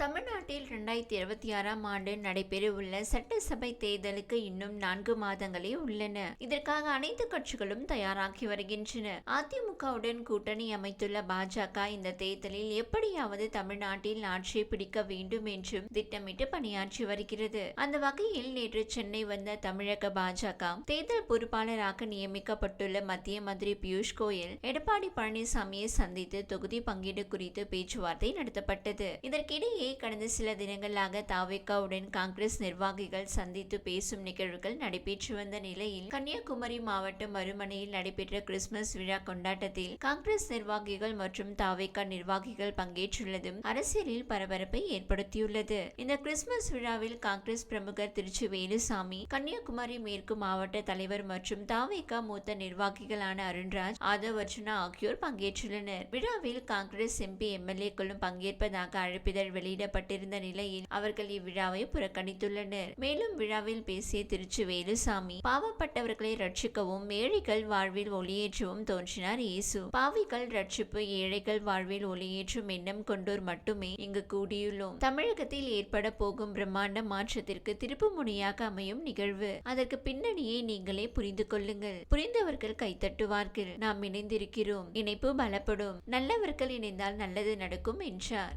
தமிழ்நாட்டில் ரெண்டாயிரத்தி இருபத்தி ஆறாம் ஆண்டு நடைபெறவுள்ள சட்டசபை தேர்தலுக்கு இன்னும் நான்கு மாதங்களே உள்ளன. இதற்காக அனைத்து கட்சிகளும் தயாராகி வருகின்றன. அதிமுகவுடன் கூட்டணி அமைத்துள்ள பாஜக இந்த தேர்தலில் எப்படியாவது தமிழ்நாட்டில் ஆட்சியை பிடிக்க வேண்டும் என்றும் திட்டமிட்டு பணியாற்றி வருகிறது. அந்த வகையில் நேற்று சென்னை வந்த தமிழக பாஜக தேர்தல் பொறுப்பாளராக நியமிக்கப்பட்டுள்ள மத்திய மந்திரி பியூஷ் கோயல் எடப்பாடி பழனிசாமியை சந்தித்து தொகுதி பங்கீடு குறித்து பேச்சுவார்த்தை நடத்தப்பட்டது. இதற்கிடையே கடந்த சில தினங்களாக தாவேக்காவுடன் காங்கிரஸ் நிர்வாகிகள் சந்தித்து பேசும் நிகழ்வுகள் நடைபெற்று வந்த நிலையில் கன்னியாகுமரி மாவட்டம் மறுமனையில் நடைபெற்ற கிறிஸ்துமஸ் விழா கொண்டாட்டத்தில் காங்கிரஸ் நிர்வாகிகள் மற்றும் தாவேக்கா நிர்வாகிகள் பங்கேற்றுள்ளதும் அரசியலில் பரபரப்பை ஏற்படுத்தியுள்ளது. இந்த கிறிஸ்துமஸ் விழாவில் காங்கிரஸ் பிரமுகர் திருச்சி வேலுசாமி கன்னியாகுமரி மேற்கு மாவட்ட தலைவர் மற்றும் தாவேக்கா மூத்த நிர்வாகிகளான அருண்ராஜ் ஆதவ் அர்ஜுனா ஆகியோர் பங்கேற்றுள்ளனர். விழாவில் காங்கிரஸ் எம்பி எம்எல்ஏக்களும் பங்கேற்பதாக அழைப்பிதழ் வெளியிடப்பட்டிருந்த நிலையில் அவர்கள் இவ்விழாவை புறக்கணித்துள்ளனர். மேலும் விழாவில் பேசிய திருச்சி வேலுசாமி பாவப்பட்டவர்களை ரட்சிக்கவும் ஏழைகள் வாழ்வில் ஒளியேற்றவும் தோன்றினார் இயேசு. பாவிகள் ரட்சிப்பு ஏழைகள் வாழ்வில் ஒளியேற்றும் எண்ணம் கொண்டோர் மட்டுமே இங்கு கூடியுள்ளோம். தமிழகத்தில் ஏற்பட போகும் பிரம்மாண்ட மாற்றத்திற்கு திருப்பு முனையாக அமையும் நிகழ்வு. அதற்கு பின்னணியை நீங்களே புரிந்து கொள்ளுங்கள். புரிந்தவர்கள் கைத்தட்டுவார்கள் நாம் இணைந்திருக்கிறோம். இணைப்பு பலப்படும். நல்லவர்கள் இணைந்தால் நல்லது நடக்கும் என்றார்.